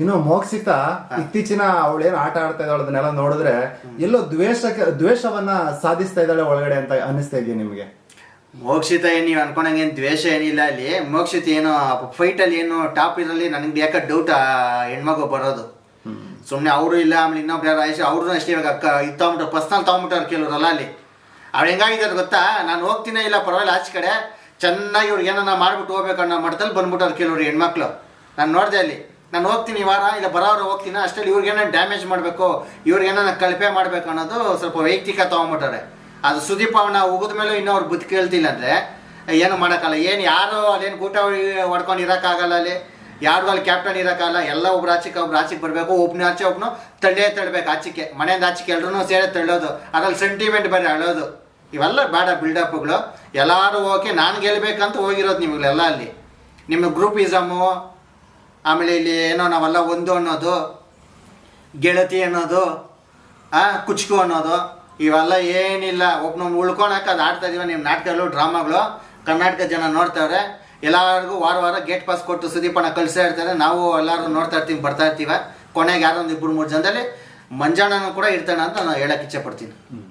ಇನ್ನು ಮೋಕ್ಷಿತ. ಇತ್ತೀಚಿನ ಅವಳೇನು ಆಟ ಆಡ್ತಾ ಇದ್ದಾಳೆ ಅದನ್ನೆಲ್ಲ ನೋಡಿದ್ರೆ ಎಲ್ಲೋ ದ್ವೇಷಕ್ಕೆ ದ್ವೇಷವನ್ನ ಸಾಧಿಸ್ತಾ ಇದ್ದಾಳೆ ಒಳಗಡೆ ಅಂತ ಅನಿಸ್ತಾ ಇದೆಯಾ ನಿಮಗೆ? ಮೋಕ್ಷಿತ ಏನು ನೀವು ಅನ್ಕೊಂಡಂಗೆ ಏನು ದ್ವೇಷ ಏನಿಲ್ಲ ಅಲ್ಲಿ. ಮೋಕ್ಷಿತ ಏನು ಫೈಟಲ್ಲಿ ಏನು ಟಾಪ್ ಇರಲಿ ನನಗೆ ಯಾಕೆ ಡೌಟ್ ಹೆಣ್ಮಗು ಬರೋದು. ಸುಮ್ಮನೆ ಅವರು ಇಲ್ಲ ಆಮೇಲೆ ಇನ್ನೊಬ್ರು ಯಾರು ಅವ್ರನ್ನೂ ಅಷ್ಟೇ ಇವಾಗ ಅಕ್ಕ ಇದು ತಗೊಂಬಿಟ್ರು ಪರ್ಸ್ನಲ್ ತೊಗೊಂಬಿಟ್ಟಾರೆ ಕೆಲವರಲ್ಲ ಅಲ್ಲಿ. ಅವ್ಳು ಹೆಂಗಾಗಿದ್ದಾರೆ ಗೊತ್ತಾ? ನಾನು ಹೋಗ್ತೀನಿ ಇಲ್ಲ ಪರವಾಗಿಲ್ಲ ಆಚೆ ಕಡೆ. ಚೆನ್ನಾಗಿ ಇವ್ರಿಗೆ ಏನನ್ನ ಮಾಡ್ಬಿಟ್ಟು ಹೋಗ್ಬೇಕು ಅನ್ನೋ ಮಟ್ಟದಲ್ಲಿ ಬಂದ್ಬಿಟ್ಟಾರೆ ಕೆಲವರು ಹೆಣ್ಮಕ್ಳು. ನಾನು ನೋಡಿದೆ ಅಲ್ಲಿ. ನಾನು ಹೋಗ್ತೀನಿ ವಾರ, ಇಲ್ಲ ಬರೋರು ಹೋಗ್ತೀನಿ, ಅಷ್ಟರಲ್ಲಿ ಇವ್ರಿಗೇನೋ ಡ್ಯಾಮೇಜ್ ಮಾಡಬೇಕು ಇವ್ರಿಗೇನೋ ಕಳಪೆ ಮಾಡಬೇಕು ಅನ್ನೋದು ಸ್ವಲ್ಪ ವೈಯಕ್ತಿಕ ತೊಗೊಂಬಿಟ್ಟಾರೆ ಅದು ಸುದೀಪ್ ಅವನ ಉಗಿದ ಮೇಲೆ ಇನ್ನೂ ಅವ್ರು ಬುದ್ಧಿ ಕೇಳ್ತಿಲ್ಲ ಅಂದರೆ, ಏನು ಮಾಡೋಕ್ಕಲ್ಲ ಏನು ಯಾರು ಅಲ್ಲೇನು ಗೂಟ ಹೊಡ್ಕೊಂಡು ಇರೋಕ್ಕಾಗಲ್ಲ ಅಲ್ಲಿ? ಯಾರು ಅಲ್ಲಿ ಕ್ಯಾಪ್ಟನ್ ಇರೋಕ್ಕಲ್ಲ ಎಲ್ಲ ಒಬ್ರು ಆಚೆಗೆ ಒಬ್ರು ಆಚೆಗೆ ಬರಬೇಕು ಒಬ್ಬನೇ ಆಚೆ ಒಬ್ಬನು ತಳ್ಳೇ ತಳ್ಳಬೇಕು ಆಚೆಗೆ. ಮನೆಯಿಂದ ಆಚೆಗೆ ಎಲ್ಲರೂ ಸೇರೆ ತಳ್ಳೋದು. ಅದ್ರಲ್ಲಿ ಸೆಂಟಿಮೆಂಟ್ ಬೇರೆ ಅಳೋದು. ಇವೆಲ್ಲ ಬೇಡ ಬಿಲ್ಡಪ್ಗಳು ಎಲ್ಲರೂ ಓಕೆ ನಾನು ಗೆಲ್ಲಬೇಕಂತ ಹೋಗಿರೋದು ನಿಮಗೆಲ್ಲ ಅಲ್ಲಿ. ನಿಮ್ಮ ಗ್ರೂಪಿಸಮು ಆಮೇಲೆ ಇಲ್ಲಿ ಏನೋ ನಾವೆಲ್ಲ ಒಂದು ಅನ್ನೋದು, ಗೆಳತಿ ಅನ್ನೋದು, ಆ, ಕುಚ್ಕು ಅನ್ನೋದು, ಇವೆಲ್ಲ ಏನಿಲ್ಲ. ಒಬ್ಬನ ಉಳ್ಕೊಳಕ್ಕೆ ಅದು ಆಡ್ತಾ ಇದೀವಿ. ನಿಮ್ಮ ನಾಟಕಗಳು ಡ್ರಾಮಾಗಳು, ಕರ್ನಾಟಕ ಜನ ನೋಡ್ತಾವ್ರೆ. ಎಲ್ಲರಿಗೂ ವಾರ ವಾರ ಗೇಟ್ ಪಾಸ್ ಕೊಟ್ಟು ಸುದೀಪಣ್ಣ ಕಳಿಸ್ತಾ ಇರ್ತಾರೆ. ನಾವು ಎಲ್ಲರೂ ನೋಡ್ತಾ ಇರ್ತೀವಿ, ಬರ್ತಾ ಇರ್ತೀವಿ. ಕೊನೆಗೆ ಯಾರೋ ಒಂದು ಇಬ್ಬರು ಮೂರು ಜನದಲ್ಲಿ ಮಂಜಾಣನೂ ಕೂಡ ಇರ್ತಾನೆ ಅಂತ ನಾನು ಹೇಳಕ್ಕೆ ಇಚ್ಛೆ ಪಡ್ತೀನಿ.